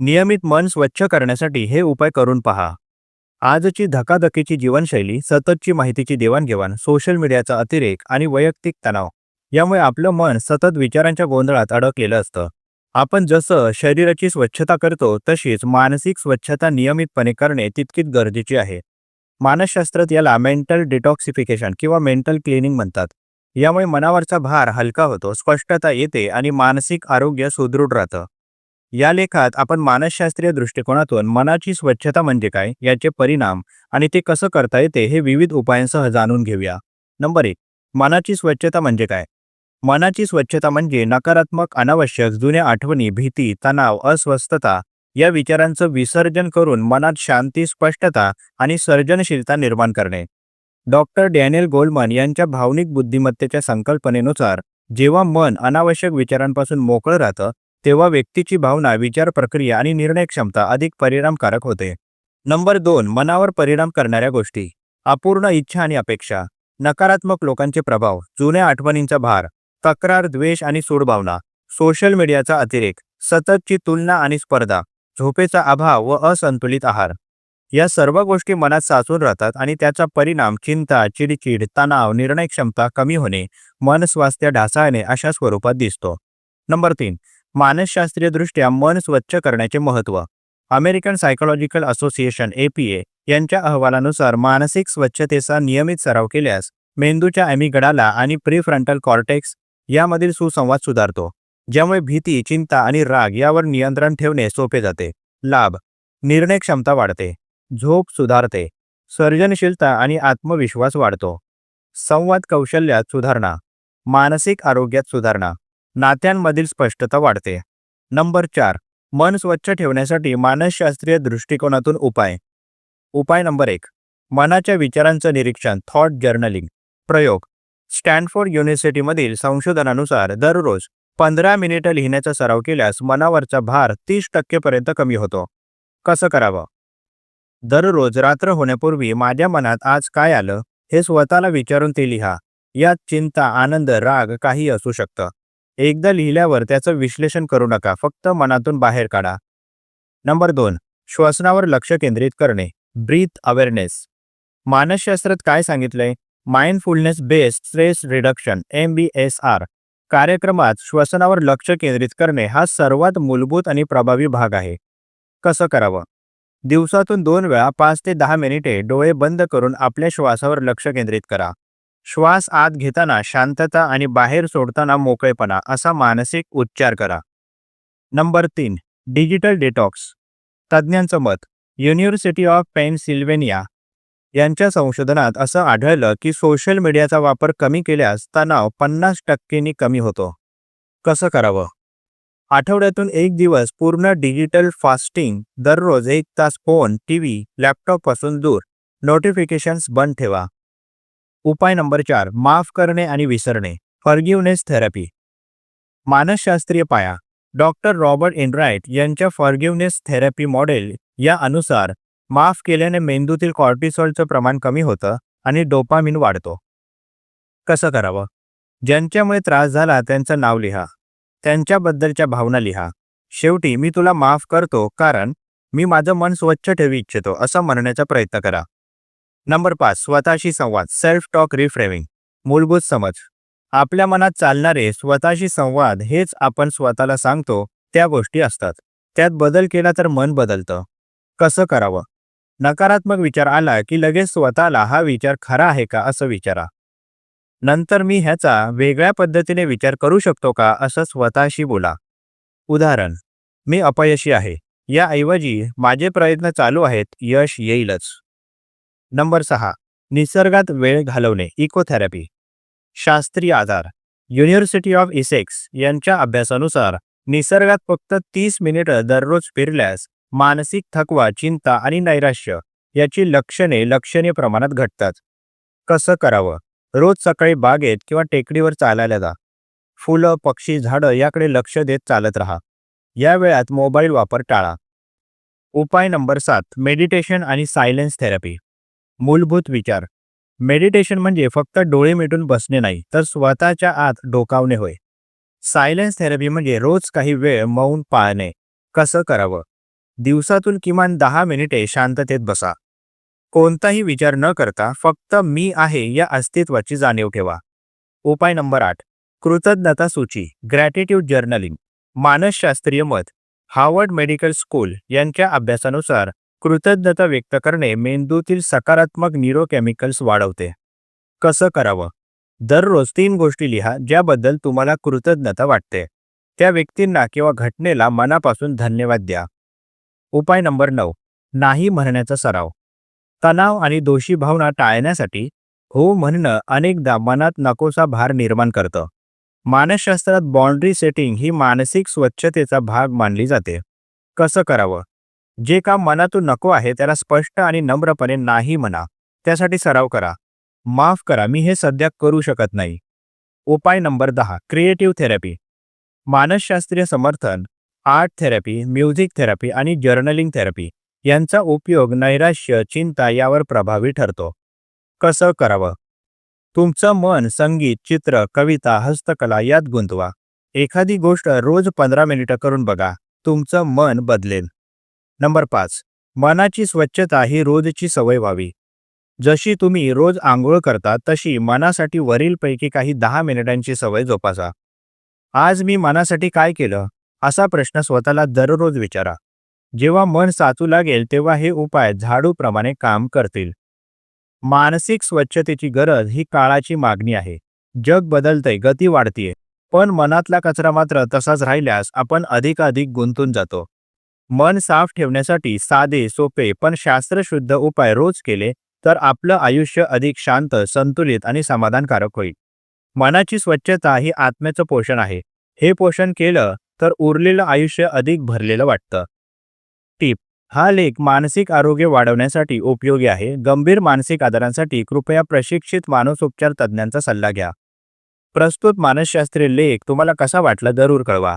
नियमित मन स्वच्छ करण्यासाठी हे उपाय करून पहा. आजची धकाधकीची जीवनशैली सततची माहितीची देवाणघेवाण सोशल मीडियाचा अतिरेक आणि वैयक्तिक तणाव यामुळे आपलं मन सतत विचारांच्या गोंधळात अडकलेलं असतं. आपण जसं शरीराची स्वच्छता करतो तशीच मानसिक स्वच्छता नियमितपणे करणे तितकीच गरजेची आहे. मानसशास्त्रात याला मेंटल डिटॉक्सिफिकेशन किंवा मेंटल क्लिनिंग म्हणतात. यामुळे मनावरचा भार हलका होतो स्पष्टता येते आणि मानसिक आरोग्य सुदृढ राहतं. या लेखात आपण मानसशास्त्रीय दृष्टिकोनातून मनाची स्वच्छता म्हणजे काय याचे परिणाम आणि ते कसं करता येते हे विविध उपायांसह जाणून घेऊया. नंबर एक मनाची स्वच्छता म्हणजे काय? मनाची स्वच्छता म्हणजे नकारात्मक अनावश्यक जुन्या आठवणी भीती तणाव अस्वस्थता या विचारांचं विसर्जन करून मनात शांती स्पष्टता आणि सर्जनशीलता निर्माण करणे. डॉक्टर डॅनियल गोल्डमन यांच्या भावनिक बुद्धिमत्तेच्या संकल्पनेनुसार जेव्हा मन अनावश्यक विचारांपासून मोकळं राहतं तेव्हा व्यक्तीची भावना विचार प्रक्रिया आणि निर्णय क्षमता अधिक परिणामकारक होते. नंबर दोन मनावर परिणाम करणाऱ्या गोष्टी. अपूर्ण इच्छा आणि अपेक्षा. नकारात्मक लोकांचे प्रभाव जुन्या आठवणींचा भार तक्रार द्वेष आणि सूडभावना सोशल मीडियाचा अतिरेक सततची तुलना आणि स्पर्धा झोपेचा अभाव व असंतुलित आहार. या सर्व गोष्टी मनात साचून राहतात आणि त्याचा परिणाम चिंता चिडचिड तणाव निर्णय क्षमता कमी होणे मन स्वास्थ्य ढासाळणे अशा स्वरूपात दिसतो. नंबर तीन मानसशास्त्रीयदृष्ट्या मन स्वच्छ करण्याचे महत्त्व. अमेरिकन सायकोलॉजिकल असोसिएशन एपीए यांच्या अहवालानुसार मानसिक स्वच्छतेचा नियमित सराव केल्यास मेंदूच्या ॲमिगडाला आणि प्रीफ्रंटल कॉर्टेक्स यामधील सुसंवाद सुधारतो ज्यामुळे भीती चिंता आणि राग यावर नियंत्रण ठेवणे सोपे जाते. लाभ निर्णय क्षमता वाढते झोप सुधारते सर्जनशीलता आणि आत्मविश्वास वाढतो. संवाद कौशल्यात सुधारणा मानसिक आरोग्यात सुधारणा. नात्यांमधील स्पष्टता वाढते. नंबर चार. मन स्वच्छ ठेवण्यासाठी मानसशास्त्रीय दृष्टिकोनातून उपाय. उपाय नंबर एक. मनाच्या विचारांचं निरीक्षण थॉट जर्नलिंग प्रयोग. स्टॅनफोर्ड युनिव्हर्सिटीमधील संशोधनानुसार दररोज पंधरा मिनिटं लिहिण्याचा सराव केल्यास मनावरचा भार तीस टक्केपर्यंत कमी होतो. कसं करावं? दररोज रात्र होण्यापूर्वी माझ्या मनात आज काय आलं हे स्वतःला विचारून ते लिहा. यात चिंता आनंद राग काही असू शकतं. एकदा लिहिल्यावर त्याचं विश्लेषण करू नका फक्त मनातून बाहेर काढा. नंबर दोन श्वसनावर लक्ष केंद्रित करणे. ब्रीथ अवेअरनेस मानसशास्त्रात काय सांगितलंय? Mindfulness based stress reduction M B S R कार्यक्रमात श्वसनावर लक्ष केंद्रित करणे हा सर्वात मूलभूत आणि प्रभावी भाग आहे. कसं करावं? दिवसातून दोन वेळा पाच ते दहा मिनिटे डोळे बंद करून आपल्या श्वासावर लक्ष केंद्रित करा. श्वास आत घेताना शांतता आणि बाहेर सोडताना मोकळेपणा असा मानसिक उच्चार करा. नंबर तीन डिजिटल डिटॉक्स. तज्ज्ञांचं मत युनिव्हर्सिटी ऑफ पेनसिल्वेनिया यांच्या संशोधनात असं आढळलं की सोशल मीडियाचा वापर कमी केल्यास तणाव पन्नास टक्केनी कमी होतो. कसं करावं? आठवड्यातून एक दिवस पूर्ण डिजिटल फास्टिंग दररोज एक तास फोन टी व्ही लॅपटॉपपासून दूर. नोटिफिकेशन्स बंद ठेवा. उपाय नंबर चार माफ करणे आणि विसरणे फर्ग्युनेस थेरपी मानसशास्त्रीय पाया डॉक्टर रॉबर्ट इनराईट यांच्या फॉरगिवनेस थेरपी मॉडेल या अनुसार माफ केल्याने मेंदूतील कॉर्टिसॉलचं प्रमाण कमी होतं आणि डोपामिन वाढतो. कसं करावं? ज्यांच्यामुळे त्रास झाला त्यांचं नाव लिहा. त्यांच्याबद्दलच्या भावना लिहा. शेवटी मी तुला माफ करतो कारण मी माझं मन स्वच्छ ठेवू इच्छितो असं म्हणण्याचा प्रयत्न करा. नंबर पाच स्वतःशी संवाद सेल्फ टॉक रिफ्रेमिंग मूलभूत समज. आपल्या मनात चालणारे स्वतःशी संवाद हेच आपण स्वतःला सांगतो त्या गोष्टी असतात. त्यात बदल केला तर मन बदलतं. कसं करावं? नकारात्मक विचार आला की लगेच स्वतःला हा विचार खरा आहे का असं विचारा. नंतर मी ह्याचा वेगळ्या पद्धतीने विचार करू शकतो का असं स्वतःशी बोला. उदाहरण मी अपयशी आहे. याऐवजी माझे प्रयत्न चालू आहेत यश येईलच. नंबर सहा निसर्गात वेळ घालवणे इकोथेरपी. शास्त्रीय आधार युनिव्हर्सिटी ऑफ इसेक्स यांच्या अभ्यासानुसार निसर्गात फक्त तीस मिनिटं दररोज फिरल्यास मानसिक थकवा चिंता आणि नैराश्य याची लक्षणे लक्षणीय प्रमाणात घटतात. कसं करावं? रोज सकाळी बागेत किंवा टेकडीवर चालायला जा. फुलं पक्षी झाडं याकडे लक्ष देत चालत राहा. या वेळात मोबाईल वापर टाळा. उपाय नंबर सात मेडिटेशन आणि सायलेन्स थेरपी. मूलभूत विचार. मेडिटेशन म्हणजे फक्त डोळे मिटून बसणे नाही तर स्वतःच्या आत डोकावणे होय. सायलेन्स थेरपी म्हणजे रोज काही वेळ मौन पाळणे. कसं करावं? दिवसातून किमान दहा मिनिटे शांततेत बसा. कोणताही विचार न करता फक्त मी आहे या अस्तित्वाची जाणीव ठेवा. उपाय नंबर आठ. कृतज्ञता सूची ग्रॅटिट्यूड जर्नलिंग मानसशास्त्रीय मत. हार्वर्ड मेडिकल स्कूल यांच्या अभ्यासानुसार कृतज्ञता व्यक्त करणे मेंदूतील सकारात्मक न्यूरोकेमिकल्स वाढवते. कसं करावं? दररोज तीन गोष्टी लिहा ज्याबद्दल तुम्हाला कृतज्ञता वाटते. त्या व्यक्तींना किंवा घटनेला मनापासून धन्यवाद द्या. उपाय नंबर नऊ. नाही म्हणण्याचा सराव. तणाव आणि दोषी भावना टाळण्यासाठी हो म्हणणं अनेकदा मनात नकोसा भार निर्माण करतं. मानसशास्त्रात बाउंड्री सेटिंग ही मानसिक स्वच्छतेचा भाग मानली जाते. कसं करावं? जे काम मनातून नको आहे त्याला स्पष्ट आणि नम्रपणे नाही म्हणा. त्यासाठी सराव करा. माफ करा मी हे सध्या करू शकत नाही. उपाय नंबर दहा क्रिएटिव्ह थेरपी. मानसशास्त्रीय समर्थन आर्ट थेरपी म्युझिक थेरपी आणि जर्नलिंग थेरपी यांचा उपयोग नैराश्य चिंता यावर प्रभावी ठरतो. कसं करावं? तुमचं मन संगीत चित्र कविता हस्तकला यात गुंतवा. एखादी गोष्ट रोज पंधरा मिनिटं करून बघा. तुमचं मन बदलेल. नंबर पाच. मनाची स्वच्छता ही रोजची सवय व्हावी. जशी तुम्ही रोज आंघोळ करता तशी मनासाठी वरीलपैकी काही दहा मिनिटांची सवय जोपासा. आज मी मनासाठी काय केलं? असा प्रश्न स्वतःला दररोज विचारा. जेव्हा मन साचू लागेल तेव्हा हे उपाय झाडूप्रमाणे काम करतील. मानसिक स्वच्छतेची गरज ही काळाची मागणी आहे. जग बदलतंय गती वाढतीये. पण मनातला कचरा मात्र तसाच राहिल्यास आपण अधिकाधिक गुंतून जातो. मन साफ ठेवण्यासाठी साधे सोपे पण शास्त्रशुद्ध उपाय रोज केले तर आपलं आयुष्य अधिक शांत संतुलित आणि समाधानकारक होईल. मनाची स्वच्छता ही आत्म्याचं पोषण आहे. हे पोषण केलं तर उरलेलं आयुष्य अधिक भरलेलं वाटतं. टीप हा लेख मानसिक आरोग्य वाढवण्यासाठी उपयोगी आहे. गंभीर मानसिक आजारांसाठी कृपया प्रशिक्षित मानसोपचार तज्ज्ञांचा सल्ला घ्या. प्रस्तुत मानसशास्त्रीय लेख तुम्हाला कसा वाटला जरूर कळवा.